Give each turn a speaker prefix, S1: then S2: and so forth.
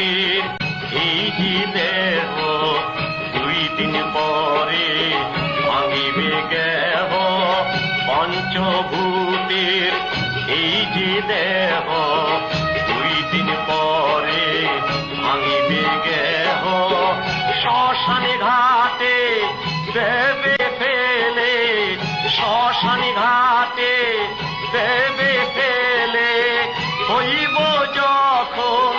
S1: পঞ্চভূতির এই দেহ দুই দিন পরে ভাঙিবে গেহ পঞ্চভূতির এই যে দেহ দুই দিন পরে ভাঙিবে গেহ শ্মশানে ঘাটে দেবে ফেলে। শ্মশানে ঘাটে দেবে ফেলে। হইব যখন